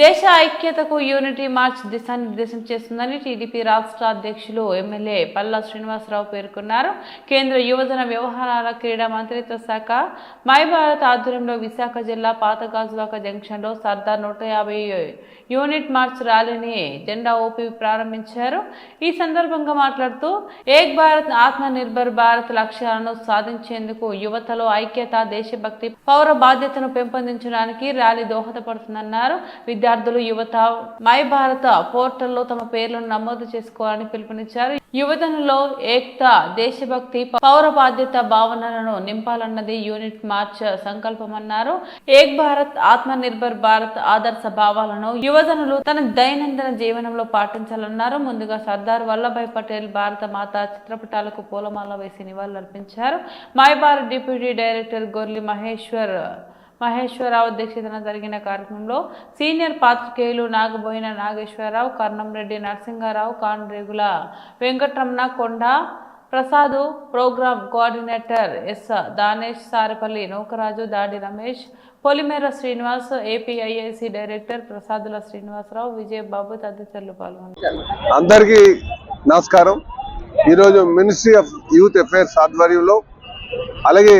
దేశ ఐక్యతకు unity March దిశానిర్దేశం చేస్తుందని టీడీపీ రాష్ట్ర అధ్యక్షులు ఎమ్మెల్యే పల్లా శ్రీనివాసరావు పేర్కొన్నారు. కేంద్ర యువజన వ్యవహారాల క్రీడా మంత్రిత్వ శాఖ మై భారత్ ఆధ్వర్యంలో విశాఖ జిల్లా పాతగాజువాక జంక్షన్లో సర్దార్ నూట యాభై యూనిట్ మార్చ్ ర్యాలీని జెండా ఊపి ప్రారంభించారు. ఈ సందర్భంగా మాట్లాడుతూ ఏక్ భారత్ ఆత్మ నిర్భర్ భారత్ లక్ష్యాలను సాధించేందుకు యువతలో ఐక్యత దేశభక్తి పౌర బాధ్యతను పెంపొందించడానికి ర్యాలీ దోహదపడుతుందన్నారు. విద్యార్థులు యువత మై భారత పోర్టల్లో తమ పేర్లను నమోదు చేసుకోవాలని పిలుపునిచ్చారు. యువతలో ఏక్త దేశభక్తి పౌర బాధ్యత భావనలను నింపాలన్నది యూనిట్ మార్చ్ సంకల్పమన్నారు. ఏక్ భారత్ ఆత్మ నిర్భర్ భారత్ ఆదర్శ భావాలను యువజనులు తన దైనందిన జీవనంలో పాటించాలన్నారు. ముందుగా సర్దార్ వల్లభాయ్ పటేల్ భారత మాత చిత్రపటాలకు పూలమాల వేసి నివాళులర్పించారు. My Bharat deputy director Gorli Maheshwar Maheswararao అధ్యక్షతన జరిగిన కార్యక్రమంలో సీనియర్ పాత్రికేయులు Nagaboina Nageswararao Karnam Reddy Narasimharao Kanregula Venkataramana Konda Prasadu program coordinator S Danesh Sarapalli Naukaraju Dadi Ramesh Polimera Srinivas APIIC director Prasadula Srinivasarao Vijayababu తదితరులు పాల్గొన్నారు. అందరికీ నమస్కారం. ఈరోజు మినిస్ట్రీ ఆఫ్ యూత్ అఫైర్స్ ఆధ్వర్యంలో అలాగే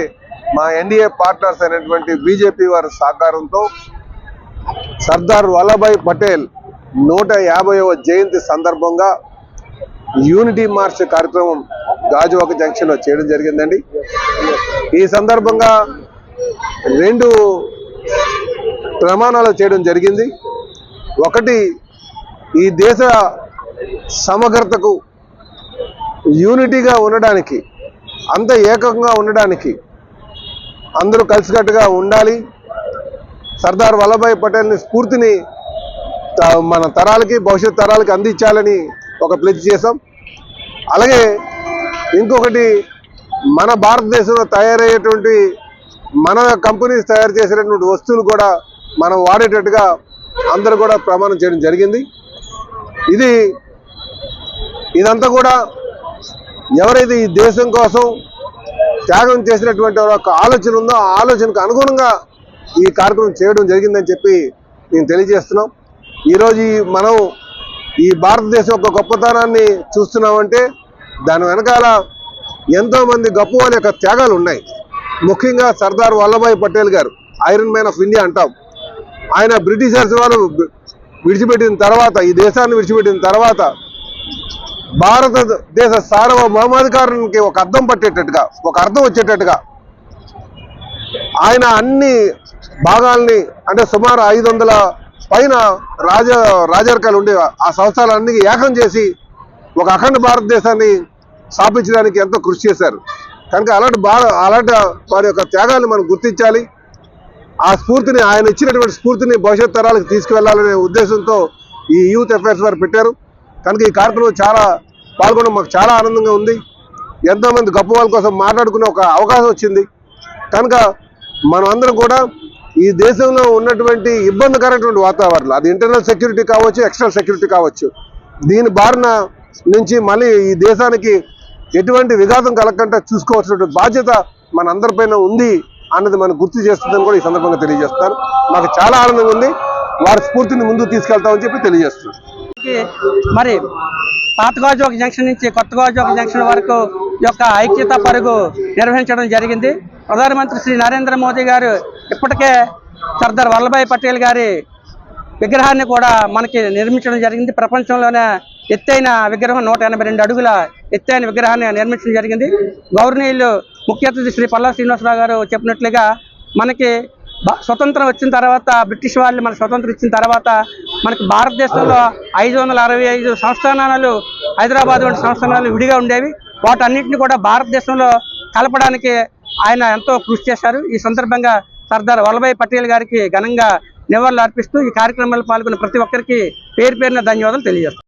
మా ఎన్డీఏ పార్ట్నర్స్ అయినటువంటి బీజేపీ వారి సహకారంతో సర్దార్ వల్లభాయ్ పటేల్ నూట యాభైవ జయంతి సందర్భంగా యూనిటీ మార్చ్ కార్యక్రమం గాజువాక జంక్షన్లో చేయడం జరిగిందండి. ఈ సందర్భంగా రెండు ప్రమాణాలు చేయడం జరిగింది. ఒకటి ఈ దేశ సమగ్రతకు యూనిటీగా ఉండడానికి అంత ఏకంగా ఉండడానికి అందరూ కలిసికట్టుగా ఉండాలి. సర్దార్ వల్లభాయ్ పటేల్ని స్ఫూర్తిని మన తరాలకి భవిష్యత్ తరాలకి అందించాలని ఒక ప్లెజ్ చేసాం అలాగే ఇంకొకటి మన భారతదేశంలో తయారయ్యేటువంటి మన కంపెనీస్ తయారు చేసినటువంటి వస్తువులు కూడా మనం వాడేటట్టుగా అందరూ కూడా ప్రమాణం చేయడం జరిగింది. ఇది ఇదంతా కూడా ఎవరైతే ఈ దేశం కోసం త్యాగం చేసినటువంటి ఒక ఆలోచన ఉందో ఆ ఆలోచనకు అనుగుణంగా ఈ కార్యక్రమం చేయడం జరిగిందని చెప్పి నేను తెలియజేస్తున్నాం. ఈరోజు మనం ఈ భారతదేశం యొక్క గొప్పతనాన్ని చూస్తున్నామంటే దాని వెనకాల ఎంతోమంది గొప్ప వాళ్ళ యొక్క త్యాగాలు ఉన్నాయి. ముఖ్యంగా సర్దార్ వల్లభాయ్ పటేల్ గారు ఐరన్ మ్యాన్ ఆఫ్ ఇండియా అంటాం. ఆయన బ్రిటిషర్స్ వాళ్ళు విడిచిపెట్టిన తర్వాత ఈ దేశాన్ని విడిచిపెట్టిన తర్వాత భారతదేశ సార్వభౌమాధికారానికి ఒక అర్థం పట్టేటట్టుగా ఒక అర్థం వచ్చేటట్టుగా ఆయన అన్ని భాగాల్ని అంటే సుమారు ఐదు వందల పైన రాజ రాజరికాలు ఉండే ఆ సంస్థలన్నీ ఏకం చేసి ఒక అఖండ భారతదేశాన్ని స్థాపించడానికి ఎంతో కృషి చేశారు. కనుక అలాంటి బాగా అలాంటి వారి యొక్క త్యాగాన్ని మనం గుర్తించాలి. ఆ స్ఫూర్తిని ఆయన ఇచ్చినటువంటి స్ఫూర్తిని భవిష్యత్ తరాలకు తీసుకువెళ్ళాలనే ఉద్దేశంతో ఈ యూత్ అఫైర్స్ వారు పెట్టారు. కనుక ఈ కార్యక్రమం చాలా పాల్గొనడం మాకు చాలా ఆనందంగా ఉంది. ఎంతోమంది గొప్ప వాళ్ళ కోసం మాట్లాడుకునే ఒక అవకాశం వచ్చింది. కనుక మనం అందరం కూడా ఈ దేశంలో ఉన్నటువంటి ఇబ్బందికరమైనటువంటి వాతావరణం అది ఇంటర్నల్ సెక్యూరిటీ కావచ్చు ఎక్స్టర్నల్ సెక్యూరిటీ కావచ్చు దీని బారిన నుంచి మళ్ళీ ఈ దేశానికి ఎటువంటి విఘాతం కలగకుండా చూసుకోవాల్సినటువంటి బాధ్యత మనందరిపైన ఉంది అన్నది మనం గుర్తు చేస్తుందని కూడా ఈ సందర్భంగా తెలియజేస్తారు మాకు చాలా ఆనందంగా ఉంది. వారి స్ఫూర్తిని ముందుకు తీసుకెళ్తామని చెప్పి తెలియజేస్తున్నాం మరి పాత గాజువాక జంక్షన్ నుంచి కొత్త గాజువాక జంక్షన్ వరకు యొక్క ఐక్యత పరుగు నిర్వహించడం జరిగింది. ప్రధానమంత్రి శ్రీ నరేంద్ర మోదీ గారు ఇప్పటికే సర్దార్ వల్లభాయ్ పటేల్ గారి విగ్రహాన్ని కూడా మనకి నిర్మించడం జరిగింది. ప్రపంచంలోనే ఎత్తైన విగ్రహం నూట ఎనభై రెండు అడుగుల ఎత్తైన విగ్రహాన్ని నిర్మించడం జరిగింది. గౌరవనీయులు ముఖ్య అతిథి శ్రీ పల్లా శ్రీనివాసరావు గారు చెప్పినట్లుగా మనకి స్వతంత్రం వచ్చిన తర్వాత బ్రిటిష్ వాళ్ళు మన స్వతంత్రం ఇచ్చిన తర్వాత మనకి భారతదేశంలో ఐదు వందల అరవై ఐదు సంస్థానాలు హైదరాబాద్ వంటి సంస్థానాలు విడిగా ఉండేవి. వాటన్నిటిని కూడా భారతదేశంలో కలపడానికి ఆయన ఎంతో కృషి చేశారు. ఈ సందర్భంగా సర్దార్ వల్లభాయ్ పటేల్ గారికి ఘనంగా నివాళులు అర్పిస్తూ ఈ కార్యక్రమంలో పాల్గొన్న ప్రతి ఒక్కరికి పేరు పేరున ధన్యవాదాలు తెలియజేస్తాను